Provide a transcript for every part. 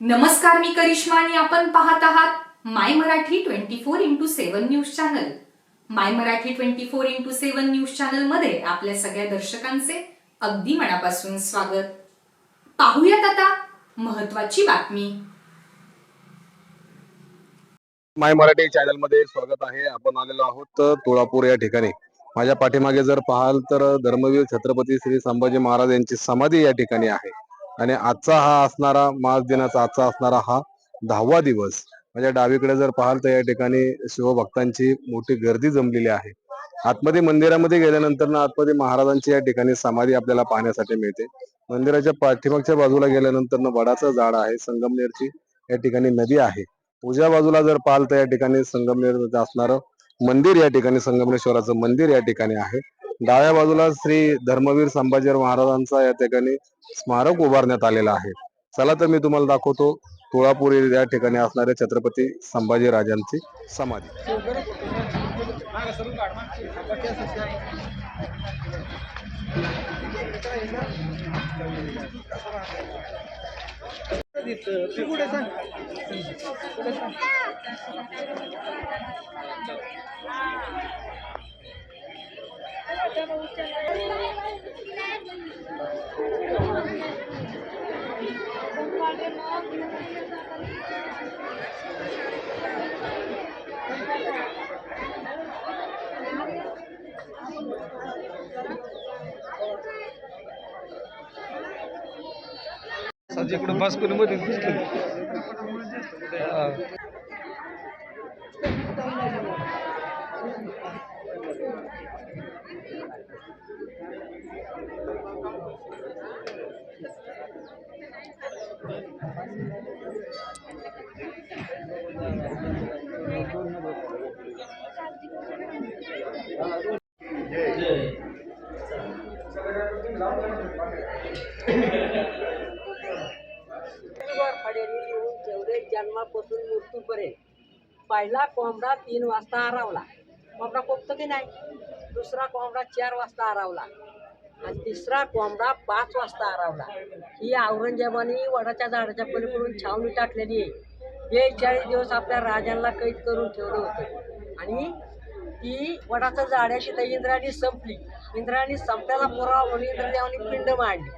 नमस्कार मी करिश्मा आणि आपण पाहत आहात my Marathi twenty four into seven news channel. My Marathi twenty four into seven news चॅनलमध्ये आपल्या सगळ्या दर्शकांचे अगदी मनापासून स्वागत. पाहूयात आता महत्वाची बातमी. माय मराठी चॅनलमध्ये स्वागत आहे. आपण आलेलो आहोत तुळापूर या ठिकाणी. माझ्या पाठीमागे जर पाहाल तर धर्मवीर छत्रपती श्री संभाजी महाराज यांची समाधी या ठिकाणी आहे. आणि आजचा हा असणारा मार्च दिनाचा आजचा असणारा हा दहावा दिवस. म्हणजे डावीकडे जर पाहाल तर या ठिकाणी शिवभक्तांची मोठी गर्दी जमलेली आहे. आतमध्ये मंदिरामध्ये गेल्यानंतर ना आतमध्ये महाराजांची या ठिकाणी समाधी आपल्याला पाहण्यासाठी मिळते. मंदिराच्या पाठीमागच्या बाजूला गेल्यानंतर ना वडाचं झाड आहे संगमनेरची या ठिकाणी नदी आहे. उजव्या बाजूला जर पाहाल तर या ठिकाणी संगमनेर असणारं मंदिर या ठिकाणी संगमेश्वराचं मंदिर या ठिकाणी आहे. डाव्या बाजूला श्री धर्मवीर संभाजी महाराजांचा या ठिकाणी स्मारक उभारण्यात आलेला आहे. चला तर मी तुम्हाला दाखवतो तुळापूर या ठिकाणी असणाऱ्या छत्रपती संभाजी राजांची समाधी. इकडे बास्कोली मध्ये दिसलं. वर फडेरी जन्मापासून मृत्यूपर्यंत पहिला कोंबडा तीन वाजता आरावला. कोंबडा कोपतो की नाही? दुसरा कोंबडा चार वाजता आरावला. आणि तिसरा कोंबडा पाच वाजता आरावला ही औरंगजेबाने वडाच्या झाडाच्या पलीकडून छावणी टाकलेली आहे. बेचाळीस दिवस आपल्या राजांना कैद करून ठेवलं होतं. आणि ती वडाचं झाडाशी तर इंद्राणी संपली. इंद्राणी संपल्याला पुरावा म्हणून इंद्रदेवाने पिंड मांडली.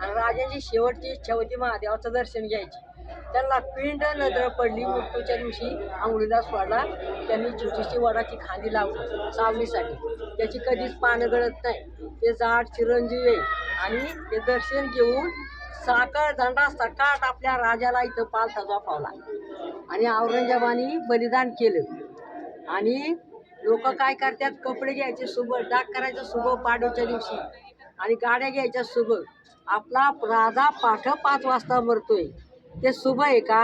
आणि राजांची शेवटची इच्छा होती महादेवाचं दर्शन घ्यायची. त्यांना पिंड नजर पडली. मृत्यूच्या दिवशी आंघोळीला सोडला. त्यांनी छोटीशी वडाची खांदी लावली सावलीसाठी. त्याची कधीच पानं गळत नाही. ते झाड चिरंजीव आहे आणि ते दर्शन घेऊन साखर दंडा सकाट आपल्या राजाला इथं पाल पालथा पावला. आणि औरंगजेबानी बलिदान केलं. आणि लोक काय करतात? कपडे घ्यायचे सुबह डाक करायचं सुबह पाडूच्या दिवशी. आणि गाड्या घ्यायच्या सुबह. आपला राजा पाठ पाच वाजता मरतोय. ते शुभ आहे का?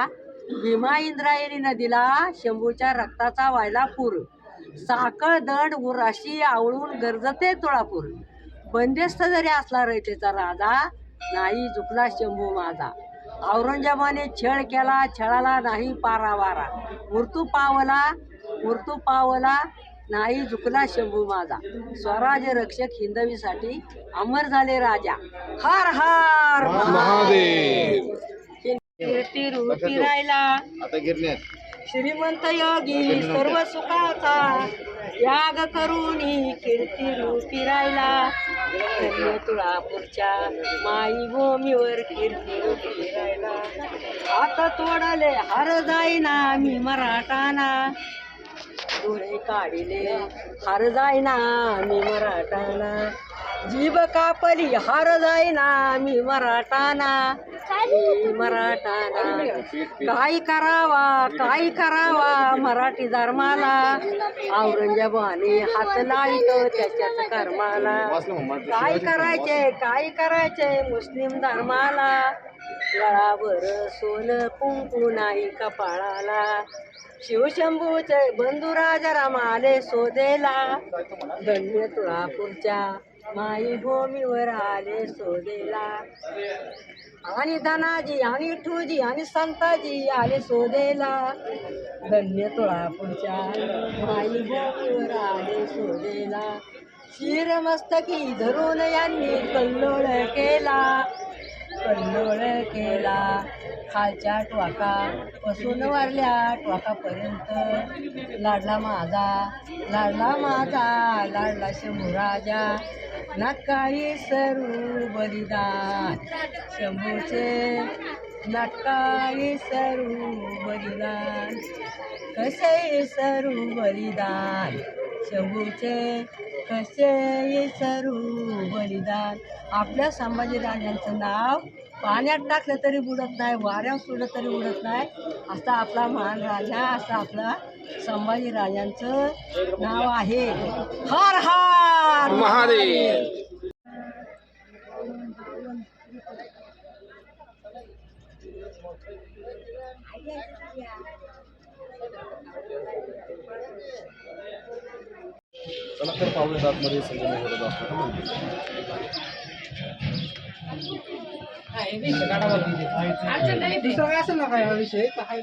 भीमा इंद्रायणी नदीला शंभूच्या रक्ताचा व्हायला पूर. साखळ दंड उराशी आवळून गरजते तुळापूर. बंदिस्त जरी असला रयतेचा राजा नाही झुकला शंभू माझा. औरंगजेबाने छळ केला छळाला नाही पारावारा. मृत्यू पावला मृत्यू पावला नाही झुकला शंभू माझा. स्वराज्य रक्षक हिंदवीसाठी अमर झाले राजा. हर हर महादेव. रूपी राहिला आता गिरण्यात श्रीमंत योगी सर्व सुखाचा याग करुणी कीर्ती राहिला धन्य तुळापूरच्या माई भूमीवर कीर्ती राहिला हात तोडले हर जाईना मी मराठाना. डोळे काढिले हार जाईना मी मराठाना. जीभ कापली हार जाईना मी मराठाना. मी मराठाना. काय? करावा? काय करावा? मराठी धर्माला. औरंगजेबाने हात लावितो त्याच्याच कर्माला. काय करायचे? काय करायचे? मुस्लिम धर्माला. गळावर सोन कुंकू नाही कपाळाला. शिवशंभूचे बंधू राजा रामाले शोधेला. धन्य तुळापूरच्या माई भूमीवर आले सोदेला आणि धनाजी आणि ठुजी आणि संताजी आले सोदेला धन्य तुळापूरच्या माई भूमीवर आले सोदेला शिरमस्तकी धरून यांनी कल्लोळ केला. कल्लोळ केला. खालच्या टोका पसून वारल्या टोकापर्यंत लाडला माझा लाडला माझा लाडला शंभूराजा. नाटकाळी सरू बलिदान. शंभूचे नाटकाळी सरू बलिदान. कसे सरू बलिदान? शंभूचे कसे सरू बलिदान? आपल्या संभाजीराजांचं नाव पाण्यात टाकलं तरी बुडत नाही वाऱ्यात सोडलं तरी उडत नाही. असा आपला महान राजा असा आपला संभाजीराजांचं नाव आहे. हर हर महादेव चला तर पाहूया आतमध्ये संगम होत असतो दुसरा काय असेल ना काय विषय चालू